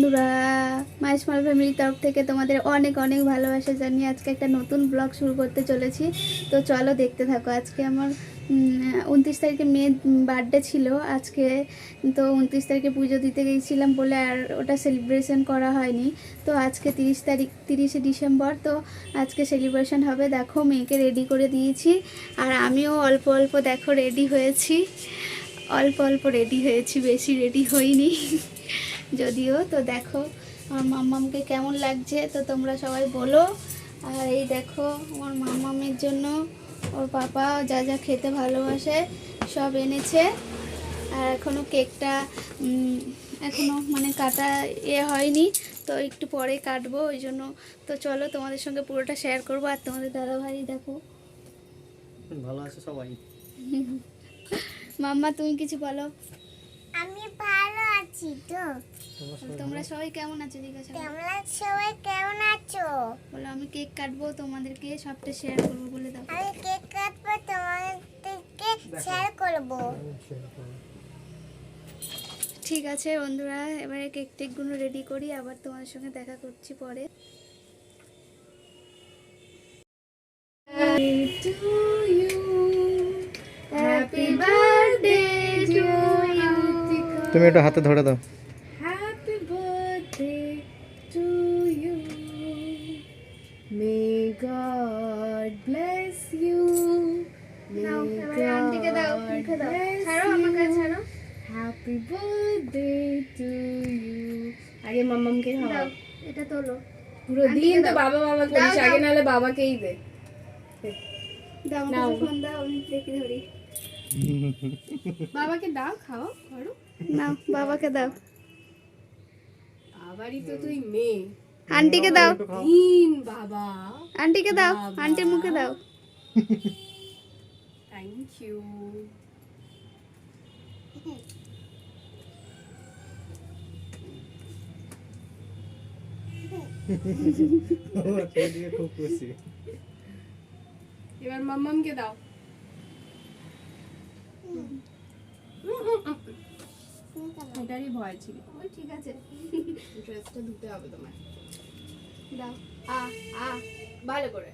বন্ধুরা মাই স্মল ফ্যামিলির তরফ থেকে তোমাদের অনেক অনেক ভালোবাসা জানিয়ে আজকে একটা নতুন ব্লগ শুরু করতে চলেছি। তো চলো দেখতে থাকো, আজকে আমার উনত্রিশ তারিখে মেয়ের বার্থডে ছিল। আজকে, তো উনত্রিশ তারিখে পুজো দিতে গিয়েছিলাম বলে আর ওটা সেলিব্রেশন করা হয়নি। তো আজকে তিরিশ তারিখ, তিরিশে ডিসেম্বর, তো আজকে সেলিব্রেশন হবে। দেখো, মেয়েকে রেডি করে দিয়েছি। আর আমিও অল্প অল্প, দেখো রেডি হয়েছি। অল্প অল্প রেডি হয়েছি, বেশি রেডি হইনি। যদিও তো দেখো আমার মাম্মামকে কেমন লাগছে তো তোমরা সবাই বলো। আর এই দেখো আমার মাম্মামের জন্য ওর পাপা যা যা খেতে ভালোবাসে সব এনেছে। আর এখনও কেকটা এখনও মানে কাটা এ হয়নি তো একটু পরে কাটবো ওই জন্য। তো চলো তোমাদের সঙ্গে পুরোটা শেয়ার করব আর তোমাদের দাদাভাই দেখো। ভালো আছে সবাই। মাম্মা তুমি কিছু বলো। আছি তো। তোমরা সবাই কেমন আছো জিজ্ঞাসা তোমরা সবাই কেমন আছো? বলো আমি কেক কাটবো তোমাদেরকে সবটা শেয়ার করব বলে দাও। আমি কেক কাটবো তোমাদেরকে শেয়ার করব। ঠিক আছে বন্ধুরা এবারে কেক টেকগুলো রেডি করি আবার তোমাদের সঙ্গে দেখা করছি পরে। টু ইউ তুমি একটু হাতে ধরে দাও। Happy birthday to you may god bless you happy birthday to you আগে খাওয়া এটা তোলো। পুরো দিন তো বাবা বাবা করিস আগে নাহলে বাবাকেই দে। দাও ফোন দাও আমি দেখে ধরি। বাবাকে দাও খাও করো। নাও বাবাকে দাও। বাবারই তো তুই মেয়ে। আন্টিকে দাও। দিন বাবা। আন্টিকে দাও আন্টির মুখে দাও। থ্যাংক ইউ খুব খুশি। এবার মাম্মামকে দাও। এটারই ভয় ছিল। ওই ঠিক আছে। ড্রেসটা ধুতে হবে তোমার দাও। আ আ ভালো করে।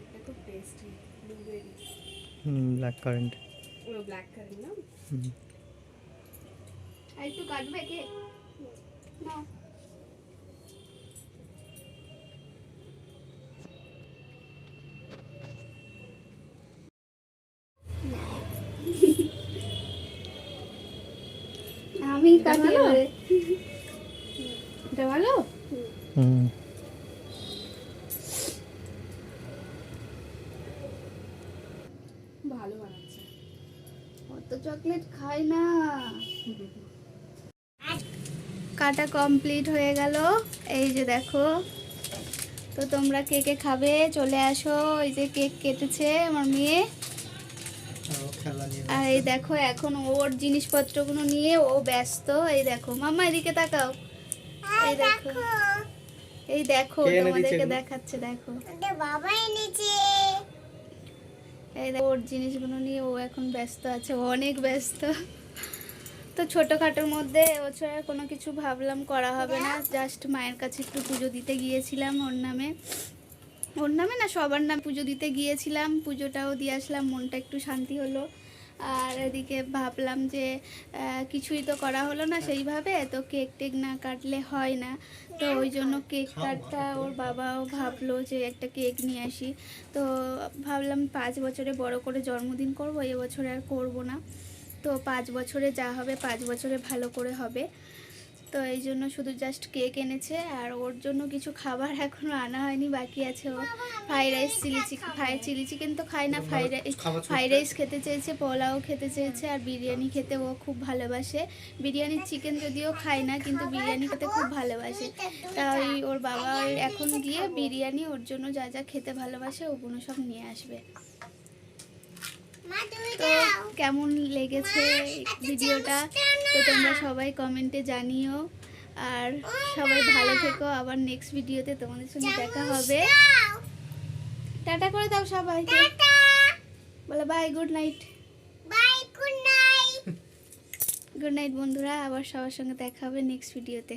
এটা খুব tasty blueberry hmm black currant ও ব্ল্যাক কারেন্ট না? আর একটু কাটবে কে? নাও আমি কাটি এটা ভালো হুম। ভালো বানাচ্ছে। অত চকলেট খাই না। কাটা কমপ্লিট হয়ে গেল। এই যে দেখো। তো তোমরা কে কে খাবে? চলে আসো। এই যে কেক কেটেছে আমার মেয়ে। আর এই দেখো এখন ওর জিনিসপত্রগুলো নিয়ে ও ব্যস্ত। এই দেখো মাম্মা এদিকে তাকাও। এই দেখো। এই দেখো তোমাদেরকে দেখাচ্ছে দেখো। বাবা এনেছে। এই দেখো ওর জিনিসগুলো নিয়ে ও এখন ব্যস্ত আছে ও অনেক ব্যস্ত। তো ছোটোখাটোর মধ্যে ছাড়া কোনো কিছু ভাবলাম করা হবে না। জাস্ট মায়ের কাছে একটু পুজো দিতে গিয়েছিলাম ওর নামে। ওর নামে না সবার নাম পুজো দিতে গিয়েছিলাম পুজোটাও দিয়ে আসলাম মনটা একটু শান্তি হলো। আর এদিকে ভাবলাম যে কিছুই তো করা হলো না সেইভাবে, তো কেক টেক না কাটলে হয় না। তো ওই জন্য কেক কাটটা ওর বাবাও ভাবলো যে একটা কেক নিয়ে আসি। তো ভাবলাম পাঁচ বছরে বড় করে জন্মদিন করব এবছরে আর করব না। তো পাঁচ বছরে যা হবে, পাঁচ বছরে ভালো করে হবে। তো এই জন্য শুধু জাস্ট কেক এনেছে আর ওর জন্য কিছু খাবার এখনও আনা হয়নি বাকি আছে ও fried rice chilli chicken fry chilli chicken তো খায় না ফ্রাইড রাইস ফ্রাইড রাইস খেতে চেয়েছে পোলাও খেতে চেয়েছে আর বিরিয়ানি খেতে ও খুব ভালোবাসে। বিরিয়ানির চিকেন যদিও খায় না কিন্তু বিরিয়ানি খেতে খুব ভালোবাসে। তাই ওর বাবা ওই এখন গিয়ে বিরিয়ানি ওর জন্য যা যা খেতে ভালোবাসে ওগুলো সব নিয়ে আসবে। তো কেমন লেগেছে ভিডিওটা? তো তোমরা সবাই কমেন্টে জানিও। আর সবাই ভালো থেকো। আবার নেক্সট ভিডিওতে তোমাদের সঙ্গে দেখা হবে। টাটা করে দাও সবাই। টাটা। বলো bye good night bye good night good night বন্ধুরা। আবার সবার সঙ্গে দেখা হবে নেক্সট ভিডিওতে।